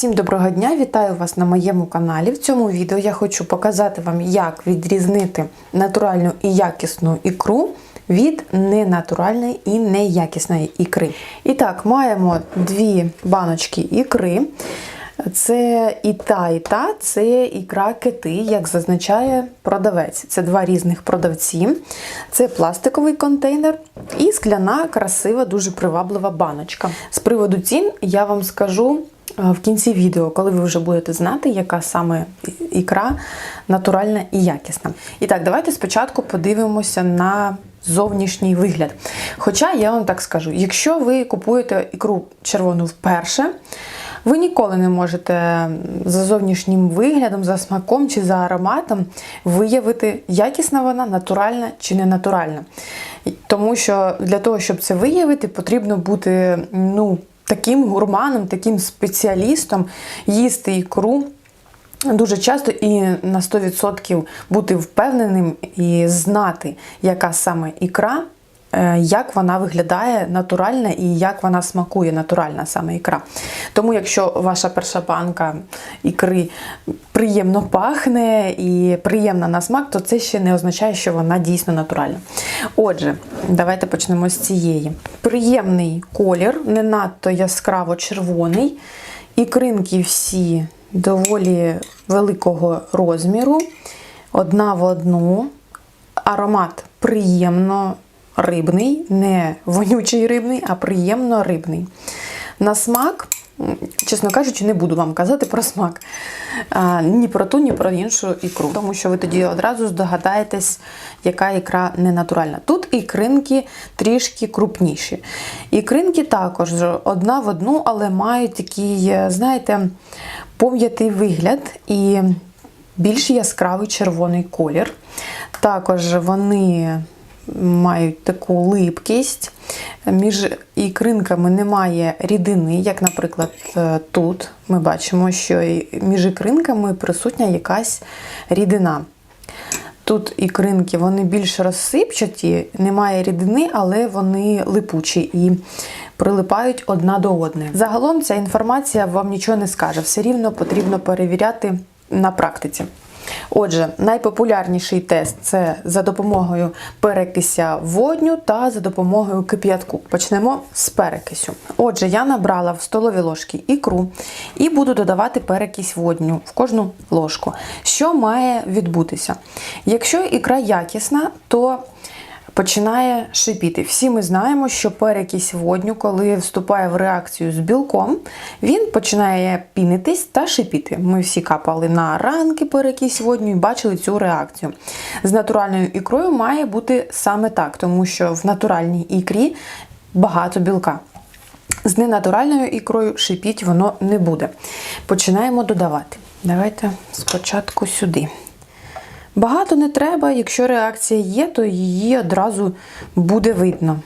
Всім доброго дня! Вітаю вас на моєму каналі. В цьому відео я хочу показати вам, як відрізнити натуральну і якісну ікру від ненатуральної і неякісної ікри. І так, маємо дві баночки ікри. Це і та, і та, це ікра кити, як зазначає продавець. Це два різних продавці. Це пластиковий контейнер і скляна, красива, дуже приваблива баночка. З приводу цін я вам скажу в кінці відео, коли ви вже будете знати, яка саме ікра натуральна і якісна. І так, давайте спочатку подивимося на зовнішній вигляд. Хоча я вам так скажу: якщо ви купуєте ікру червону вперше, ви ніколи не можете за зовнішнім виглядом, за смаком чи за ароматом виявити, якісна вона, натуральна чи не натуральна. Тому що для того, щоб це виявити, потрібно бути ну, таким гурманом, таким спеціалістом, їсти ікру. Дуже часто і на 100% бути впевненим і знати, яка саме ікра, як вона виглядає натуральна і як вона смакує натуральна саме ікра. Тому, якщо ваша перша банка ікри приємно пахне і приємна на смак, то це ще не означає, що вона дійсно натуральна. Отже, давайте почнемо з цієї. Приємний колір, не надто яскраво червоний. Ікринки всі доволі великого розміру, одна в одну. Аромат приємно рибний, не вонючий рибний, а приємно рибний. На смак, чесно кажучи, не буду вам казати про смак. Ні про ту, ні про іншу ікру. Тому що ви тоді одразу здогадаєтесь, яка ікра ненатуральна. Тут ікринки трішки крупніші. Ікринки також одна в одну, але мають такий, знаєте, пом'ятий вигляд і більш яскравий червоний колір. Також вони мають таку липкість. Між ікринками немає рідини, як, наприклад, тут ми бачимо, що між ікринками присутня якась рідина. Тут ікринки вони більш розсипчаті, немає рідини, але вони липучі і прилипають одна до одної. Загалом ця інформація вам нічого не скаже, все рівно потрібно перевіряти на практиці. Отже, найпопулярніший тест це за допомогою перекися водню та за допомогою кип'ятку. Почнемо з перекисю. Отже, я набрала в столові ложки ікру і буду додавати перекись водню в кожну ложку. Що має відбутися? Якщо ікра якісна, то починає шипіти. Всі ми знаємо, що перекись водню, коли вступає в реакцію з білком, він починає пінитись та шипіти. Ми всі капали на ранки перекись водню і бачили цю реакцію. З натуральною ікрою має бути саме так, тому що в натуральній ікрі багато білка. З ненатуральною ікрою шипіть воно не буде. Починаємо додавати. Давайте спочатку сюди. Багато не треба, якщо реакція є, то її одразу буде видно.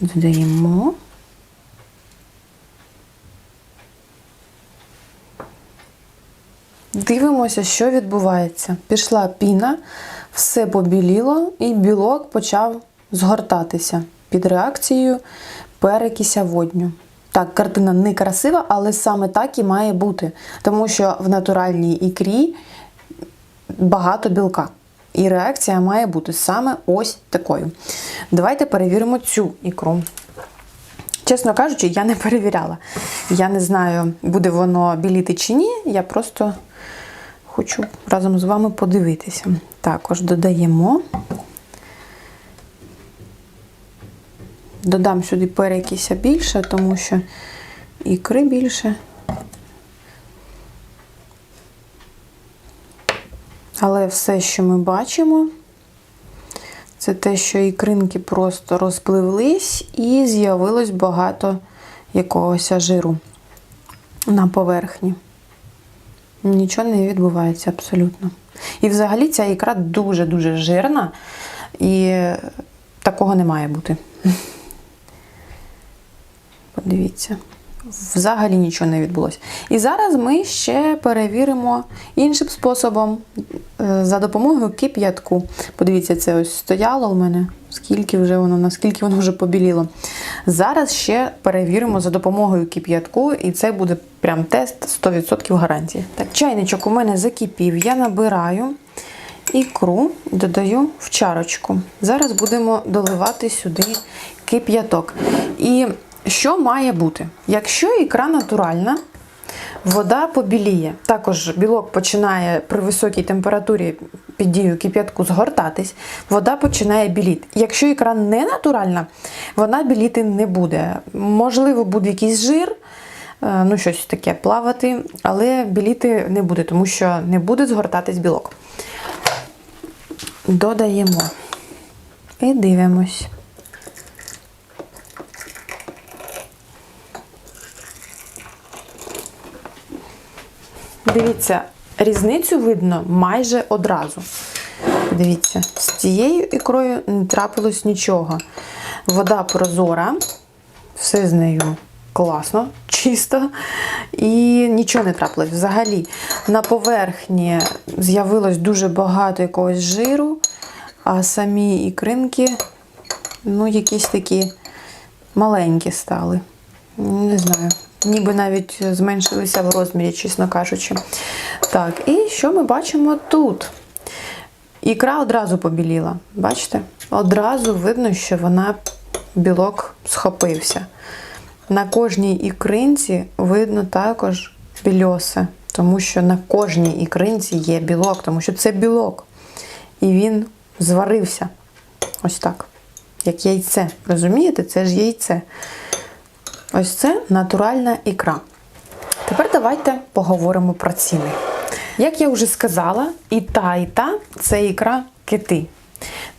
Додаємо. Дивимося, що відбувається. Пішла піна, все побіліло, і білок почав згортатися під реакцією перекися водню. Так, картина не красива, але саме так і має бути. Тому що в натуральній ікрі багато білка. І реакція має бути саме ось такою. Давайте перевіримо цю ікру. Чесно кажучи, я не перевіряла. Я не знаю, буде воно біліти чи ні. Я просто хочу разом з вами подивитися. Також додаємо. Додам сюди перекися більше, тому що ікри більше. Але все, що ми бачимо, це те, що ікринки просто розпливлись і з'явилось багато якогось жиру на поверхні. Нічого не відбувається абсолютно. І взагалі ця ікра дуже-дуже жирна, і такого не має бути. Подивіться. Взагалі нічого не відбулося. І зараз ми ще перевіримо іншим способом е, за допомогою кип'ятку. Подивіться, це ось стояло у мене, скільки вже воно, наскільки воно вже побіліло. Зараз ще перевіримо за допомогою кип'ятку, і це буде прям тест 100% гарантії. Так, чайничок у мене закипів, я набираю ікру, додаю в чарочку. Зараз будемо доливати сюди кип'яток. І що має бути? Якщо ікра натуральна, вода побіліє. Також білок починає при високій температурі під дією кип'ятку згортатись, вода починає біліти. Якщо ікра не натуральна, вона біліти не буде. Можливо, буде якийсь жир, е, ну щось таке плавати, але біліти не буде, тому що не буде згортатись білок. Додаємо і дивимось. Дивіться, різницю видно майже одразу. Дивіться, з цією ікрою не трапилось нічого. Вода прозора, все з нею класно, чисто, і нічого не трапилось. Взагалі, на поверхні з'явилось дуже багато якогось жиру, а самі ікринки, ну, якісь такі маленькі стали. Не знаю. Ніби навіть зменшилися в розмірі, чесно кажучи. Так, і що ми бачимо тут? Ікра одразу побіліла. Бачите? Одразу видно, що вона білок схопився. На кожній ікринці видно також більоси, тому що на кожній ікринці є білок, тому що це білок. І він зварився. Ось так. Як яйце. Розумієте? Це ж яйце. Ось це натуральна ікра. Тепер давайте поговоримо про ціни. Як я вже сказала, і та, і та це ікра кити.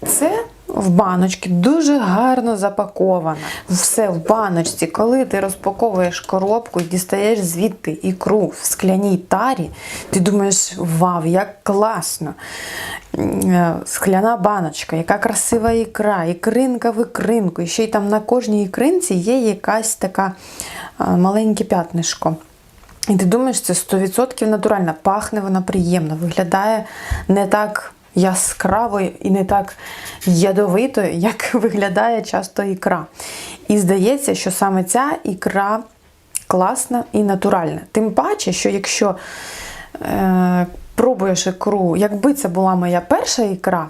Це в баночці дуже гарно запакована. Все в баночці. Коли ти розпаковуєш коробку і дістаєш звідти ікру в скляній тарі, ти думаєш, вау, як класно! Е, Скляна баночка, яка красива ікра, ікринка в ікринку. І ще й там на кожній ікринці є якась така е, маленьке п'ятнишко. І ти думаєш, це 100% натуральна, пахне вона приємно, виглядає не так яскраво і не так ядовито, як виглядає часто ікра. І здається, що саме ця ікра класна і натуральна. Тим паче, що якщо е, пробуєш ікру, якби це була моя перша ікра,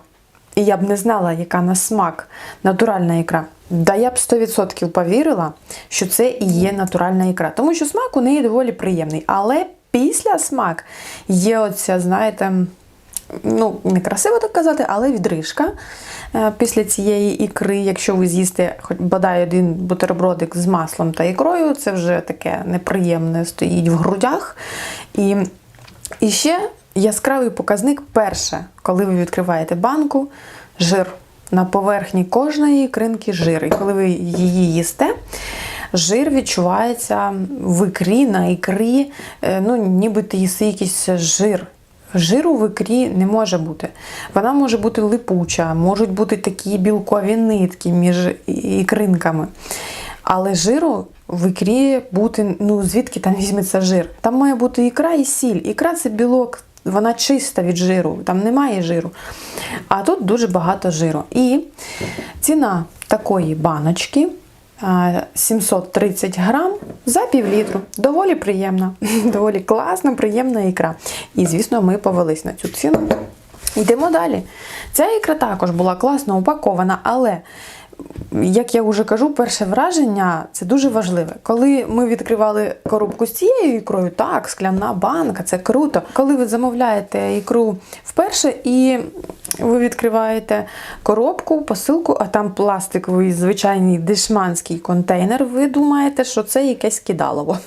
і я б не знала, яка на смак натуральна ікра, да я б 100% повірила, що це і є натуральна ікра. Тому що смак у неї доволі приємний. Але після смак є оця, знаєте, ну, красиво так казати, але відрижка е, після цієї ікри, якщо ви з'їсте хоч бодай один бутербродик з маслом та ікрою, це вже таке неприємне стоїть в грудях. І, і ще яскравий показник перше, коли ви відкриваєте банку, жир. На поверхні кожної ікринки жир. І коли ви її їсте, жир відчувається в ікрі, на ікрі, е, ну, ніби ти їси якийсь жир. Жиру в ікрі не може бути. Вона може бути липуча, можуть бути такі білкові нитки між ікринками. Але жиру в ікрі бути, ну звідки там візьметься жир? Там має бути ікра і сіль. Ікра це білок, вона чиста від жиру, там немає жиру. А тут дуже багато жиру. І ціна такої баночки. 730 грам за півлітру. Доволі приємна, доволі класна, приємна ікра. І, звісно, ми повелись на цю ціну. Йдемо далі. Ця ікра також була класно упакована, але, як я вже кажу, перше враження це дуже важливе. Коли ми відкривали коробку з цією ікрою, так, скляна банка, це круто. Коли ви замовляєте ікру вперше і ви відкриваєте коробку, посилку, а там пластиковий звичайний дешманський контейнер, ви думаєте, що це якесь кидалово.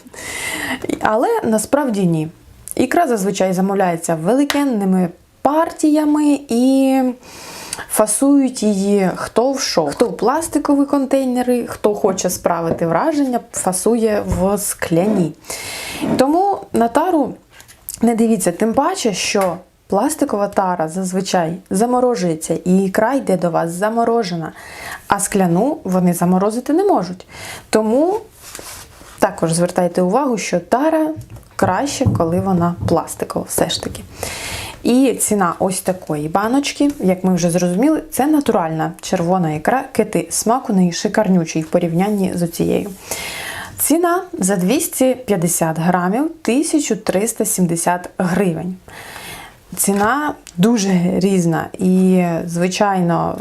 Але насправді ні. Ікра зазвичай замовляється великенними партіями і фасують її хто в що. Хто в пластикові контейнери, хто хоче справити враження, фасує в скляні. Тому на тару не дивіться, тим паче, що. Пластикова тара зазвичай заморожується, і ікра йде до вас заморожена, а скляну вони заморозити не можуть. Тому Також звертайте увагу, що тара краще, коли вона пластикова, все ж таки. І ціна ось такої баночки, як ми вже зрозуміли, це натуральна червона ікра кити. Смак у неї шикарнючий в порівнянні з оцією. Ціна за 250 грамів 1370 гривень. Ціна дуже різна. І, звичайно,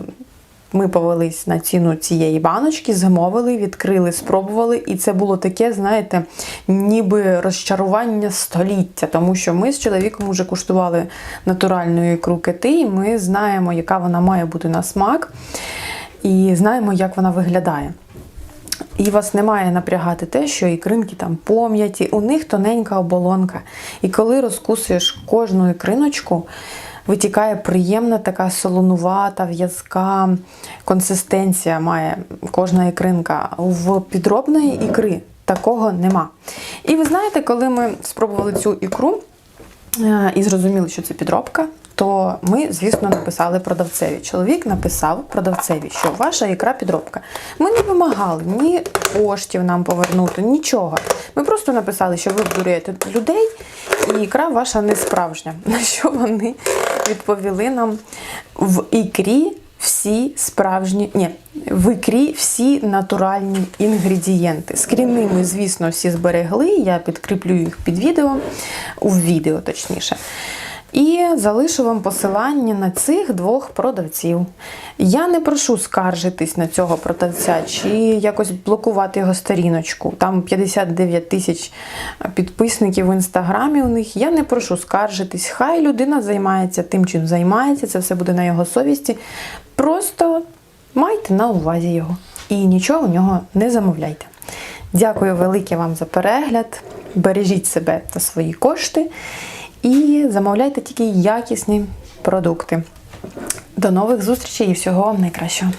ми повелись на ціну цієї баночки, замовили, відкрили, спробували. І це було таке, знаєте, ніби розчарування століття, тому що ми з чоловіком вже куштували натуральну ікру кити, і ми знаємо, яка вона має бути на смак, і знаємо, як вона виглядає. І вас не має напрягати те, що ікринки там пом'яті, у них тоненька оболонка. І коли розкусуєш кожну ікриночку, витікає приємна така солонувата, в'язка консистенція має кожна ікринка. В підробної ікри такого нема. І ви знаєте, коли ми спробували цю ікру е, і зрозуміли, що це підробка, то ми, звісно, написали продавцеві. Чоловік написав продавцеві, що ваша ікра підробка. Ми не вимагали ні коштів нам повернути, нічого. Ми просто написали, що ви обдурюєте людей, і ікра ваша не справжня. На що вони відповіли нам в ікрі всі справжні, ні, в ікрі всі натуральні інгредієнти. Скріни ми, звісно, всі зберегли. Я підкріплю їх під відео, у відео точніше. І залишу вам посилання на цих двох продавців. Я не прошу скаржитись на цього продавця чи якось блокувати його сторіночку. Там 59 тисяч підписників в інстаграмі у них. Я не прошу скаржитись. Хай людина займається тим, чим займається, це все буде на його совісті. Просто майте на увазі його і нічого у нього не замовляйте. Дякую велике вам за перегляд. Бережіть себе та свої кошти і замовляйте тільки якісні продукти. До нових зустрічей і всього найкращого!